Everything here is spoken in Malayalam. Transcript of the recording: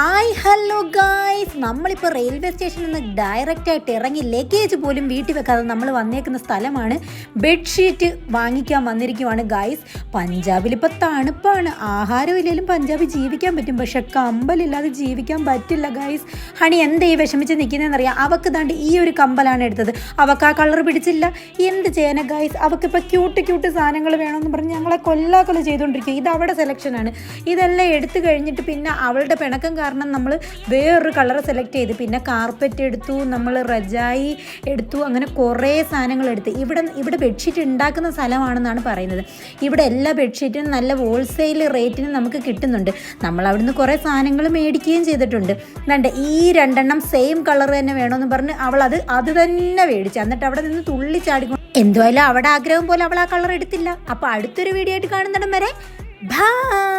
ഹായ് ഹലോ ഗായ്സ് നമ്മളിപ്പോൾ റെയിൽവേ സ്റ്റേഷനിൽ നിന്ന് ഡയറക്റ്റ് ആയിട്ട് ഇറങ്ങി ലഗേജ് പോലും വീട്ടിൽ വെക്കാതെ നമ്മൾ വന്നേക്കുന്ന സ്ഥലമാണ്. ബെഡ്ഷീറ്റ് വാങ്ങിക്കാൻ വന്നിരിക്കുവാണ് ഗായ്സ് പഞ്ചാബിൽ ഇപ്പോൾ തണുപ്പാണ്. ആഹാരം ഇല്ലെങ്കിലും പഞ്ചാബിൽ ജീവിക്കാൻ പറ്റും. പക്ഷെ കമ്പലില്ലാതെ ജീവിക്കാൻ പറ്റില്ല ഗായ്സ് ഹണി എന്താ ഈ വിഷമിച്ച് നിൽക്കുന്നതെന്നറിയാം അവക്ക് ദാണ്ട് ഈ ഒരു കമ്പലാണ് എടുത്തത്. അവക്ക് ആ കളർ പിടിച്ചില്ല. എന്ത് ചെയ്യാന ഗായ്സ് അവക്കിപ്പോൾ ക്യൂട്ട് ക്യൂട്ട് സാധനങ്ങൾ വേണമെന്ന് പറഞ്ഞ് ഞങ്ങളെ കൊല്ലാക്കൊല ചെയ്തുകൊണ്ടിരിക്കുക ഇത് അവിടെ സെലക്ഷനാണ് ഇതെല്ലാം എടുത്തു കഴിഞ്ഞിട്ട് പിന്നെ അവളുടെ പിണക്കം കാരണം നമ്മൾ വേറൊരു കളർ സെലക്ട് ചെയ്ത് പിന്നെ കാർപ്പറ്റ് എടുത്തു നമ്മൾ റജായി എടുത്തു അങ്ങനെ കുറേ സാധനങ്ങൾ എടുത്ത് ഇവിടെ ഇവിടെ ബെഡ്ഷീറ്റ് ഉണ്ടാക്കുന്ന സ്ഥലമാണെന്നാണ് പറയുന്നത്. ഇവിടെ എല്ലാ ബെഡ്ഷീറ്റിനും നല്ല ഹോൾസെയിൽ റേറ്റിന് നമുക്ക് കിട്ടുന്നുണ്ട്. നമ്മൾ അവിടുന്ന് കുറേ സാധനങ്ങൾ മേടിക്കുകയും ചെയ്തിട്ടുണ്ട്. കണ്ട് ഈ രണ്ടെണ്ണം സെയിം കളർ തന്നെ വേണമെന്ന് പറഞ്ഞ് അവൾ അത് അത് തന്നെ മേടിച്ചു. എന്നിട്ട് അവിടെ നിന്ന് തുള്ളി ചാടിക്കൊണ്ട് എന്തുമായാലും അവിടെ ആഗ്രഹം പോലെ അവൾ ആ കളർ എടുത്തില്ല. അപ്പോൾ അടുത്തൊരു വീഡിയോ ആയിട്ട് കാണുന്നിടം വരെ ബൈ